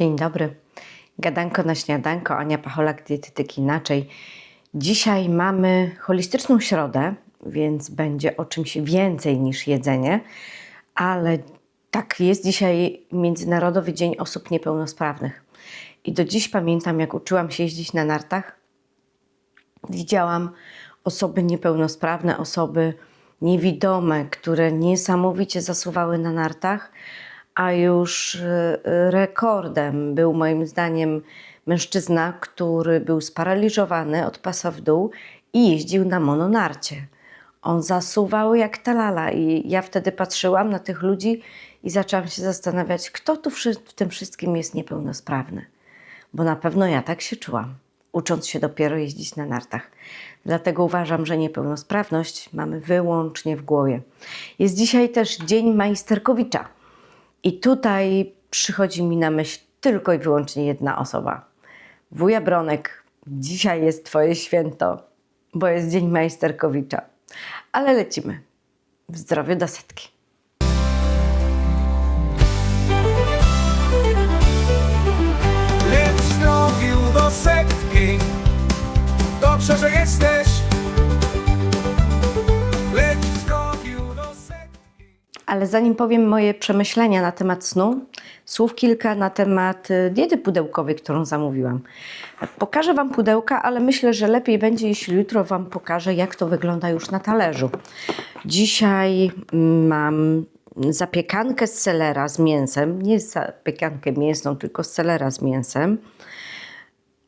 Dzień dobry. Gadanko na śniadanko, Ania Pacholak, dietetyki inaczej. Dzisiaj mamy holistyczną środę, więc będzie o czymś więcej niż jedzenie, ale tak jest dzisiaj Międzynarodowy Dzień Osób Niepełnosprawnych. I do dziś pamiętam, jak uczyłam się jeździć na nartach, widziałam osoby niepełnosprawne, osoby niewidome, które niesamowicie zasuwały na nartach, a już e, rekordem był moim zdaniem mężczyzna, który był sparaliżowany od pasa w dół i jeździł na mononarcie. On zasuwał jak talala i ja wtedy patrzyłam na tych ludzi i zaczęłam się zastanawiać, kto tu w tym wszystkim jest niepełnosprawny. Bo na pewno ja tak się czułam, ucząc się dopiero jeździć na nartach. Dlatego uważam, że niepełnosprawność mamy wyłącznie w głowie. Jest dzisiaj też Dzień Majsterkowicza. I tutaj przychodzi mi na myśl tylko i wyłącznie jedna osoba. Wuja Bronek, dzisiaj jest Twoje święto, bo jest Dzień Majsterkowicza. Ale lecimy. W zdrowiu do setki. Lecz zdrowiu do setki Dobrze, że jesteś Ale zanim powiem moje przemyślenia na temat snu, słów kilka na temat y, diety pudełkowej, którą zamówiłam. Pokażę Wam pudełka, ale myślę, że lepiej będzie, jeśli jutro Wam pokażę, jak to wygląda już na talerzu. Dzisiaj mm, mam zapiekankę z selera z mięsem, nie zapiekankę mięsną, tylko z selera z mięsem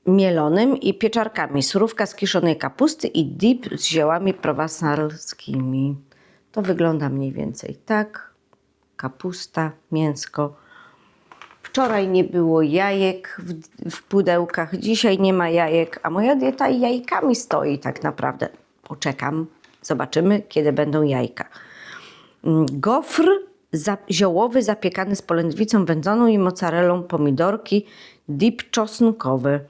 mielonym i pieczarkami. Surówka z kiszonej kapusty i dip z ziołami prowansalskimi. To wygląda mniej więcej tak. Kapusta, mięsko. Wczoraj nie było jajek w, w pudełkach, dzisiaj nie ma jajek, a moja dieta jajkami stoi tak naprawdę. Poczekam, zobaczymy, kiedy będą jajka. Mm, Gofr za, ziołowy zapiekany z polędwicą wędzoną i mozzarellą, pomidorki, dip czosnkowy.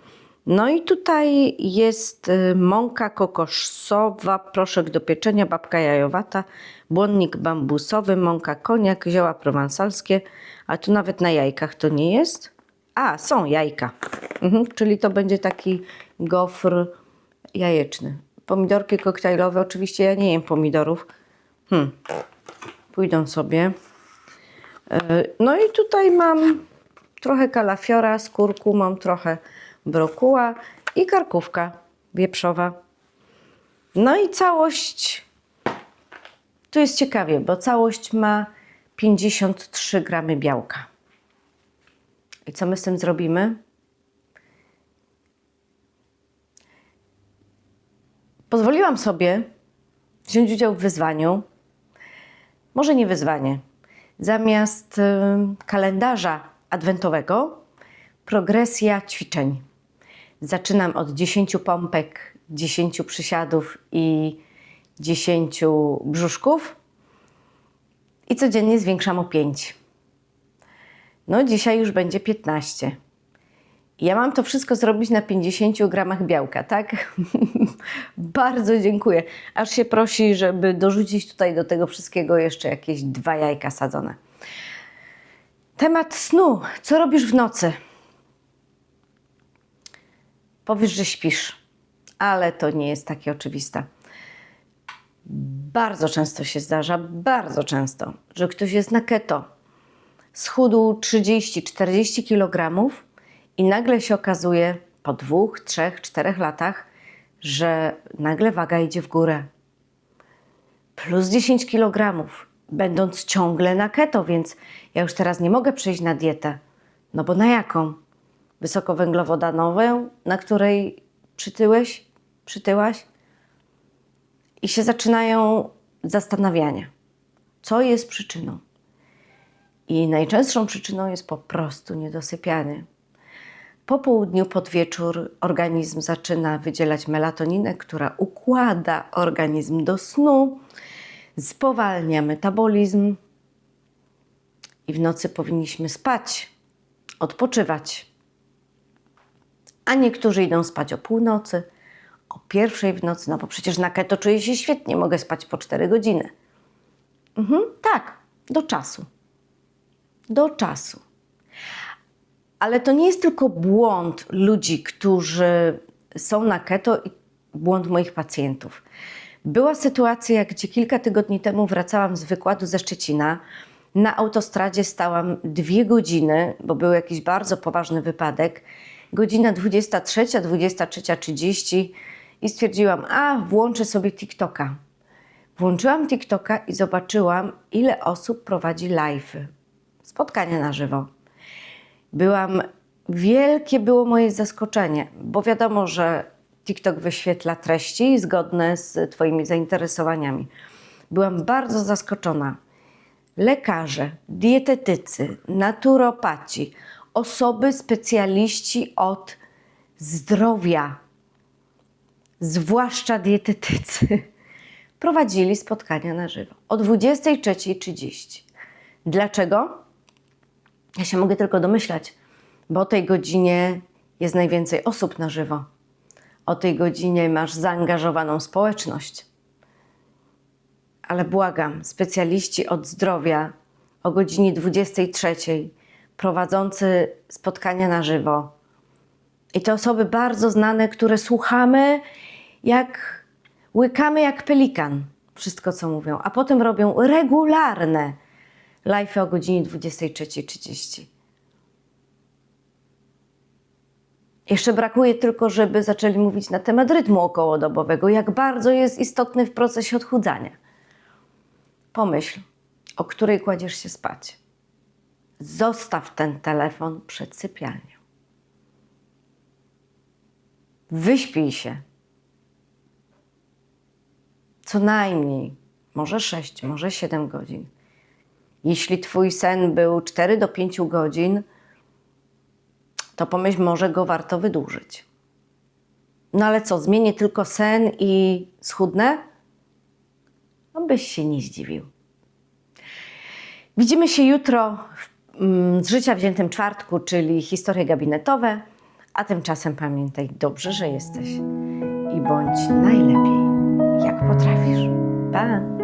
No i tutaj jest y, mąka kokosowa, proszek do pieczenia, babka jajowata, błonnik bambusowy, mąka koniak, zioła prowansalskie, a tu nawet na jajkach to nie jest. A, są jajka. Mhm, czyli to będzie taki gofr jajeczny. Pomidorki koktajlowe, oczywiście ja nie jem pomidorów. Hmm pójdą sobie. E, No i tutaj mam trochę kalafiora z kurkumą, trochę brokuła i karkówka wieprzowa. No i całość, tu jest ciekawie, bo całość ma 53 gramy białka. I co my z tym zrobimy? Pozwoliłam sobie wziąć udział w wyzwaniu, może nie wyzwanie. Zamiast kalendarza adwentowego, progresja ćwiczeń. Zaczynam od 10 pompek, 10 przysiadów i 10 brzuszków i codziennie zwiększam o 5. No dzisiaj już będzie 15. Ja mam to wszystko zrobić na 50 gramach białka, tak? Bardzo dziękuję. Aż się prosi, żeby dorzucić tutaj do tego wszystkiego jeszcze jakieś dwa jajka sadzone. Temat snu. Co robisz w nocy? Powiesz, że śpisz, ale to nie jest takie oczywiste. Bardzo często się zdarza, bardzo często, że ktoś jest na keto, schudł 30-40 kg i nagle się okazuje po dwóch, trzech, czterech latach, że nagle waga idzie w górę. Plus 10 kg, będąc ciągle na keto, więc ja już teraz nie mogę przejść na dietę. No bo na jaką? Wysokowęglowodanową, na której przytyłeś, przytyłaś? I się zaczynają zastanawiania, co jest przyczyną. I najczęstszą przyczyną jest po prostu niedosypianie. Po południu, pod wieczór organizm zaczyna wydzielać melatoninę, która układa organizm do snu, spowalnia metabolizm i w nocy powinniśmy spać, odpoczywać. A niektórzy idą spać o północy, o pierwszej w nocy, no bo przecież na keto czuję się świetnie, mogę spać po 4 godziny. Mhm, tak, do czasu. Do czasu. Ale to nie jest tylko błąd ludzi, którzy są na keto i błąd moich pacjentów. Była sytuacja, gdzie kilka tygodni temu wracałam z wykładu ze Szczecina. Na autostradzie stałam dwie godziny, bo był jakiś bardzo poważny wypadek. Godzina 23, 23.30 i stwierdziłam, a włączę sobie TikToka. Włączyłam TikToka i zobaczyłam, ile osób prowadzi live'y, spotkania na żywo. Byłam, wielkie było moje zaskoczenie, bo wiadomo, że TikTok wyświetla treści zgodne z Twoimi zainteresowaniami. Byłam bardzo zaskoczona. Lekarze, dietetycy, naturopaci, osoby specjaliści od zdrowia, zwłaszcza dietetycy, prowadzili spotkania na żywo o 23.30. Dlaczego? Ja się mogę tylko domyślać, bo o tej godzinie jest najwięcej osób na żywo. O tej godzinie masz zaangażowaną społeczność. Ale błagam, specjaliści od zdrowia o godzinie 23 prowadzący spotkania na żywo. I to osoby bardzo znane, które słuchamy jak łykamy jak pelikan wszystko, co mówią, a potem robią regularne live o godzinie 23.30. Jeszcze brakuje tylko, żeby zaczęli mówić na temat rytmu okołodobowego, jak bardzo jest istotny w procesie odchudzania. Pomyśl, o której kładziesz się spać. Zostaw ten telefon przed sypialnią. Wyśpij się. Co najmniej, może 6, może 7 godzin. Jeśli twój sen był 4 do 5 godzin, to pomyśl, może go warto wydłużyć. No ale co, zmienię tylko sen i schudnę? No byś się nie zdziwił. Widzimy się jutro w, z życia wziętym czwartku, czyli historie gabinetowe. A tymczasem pamiętaj dobrze, że jesteś i bądź najlepiej, jak potrafisz. Pa!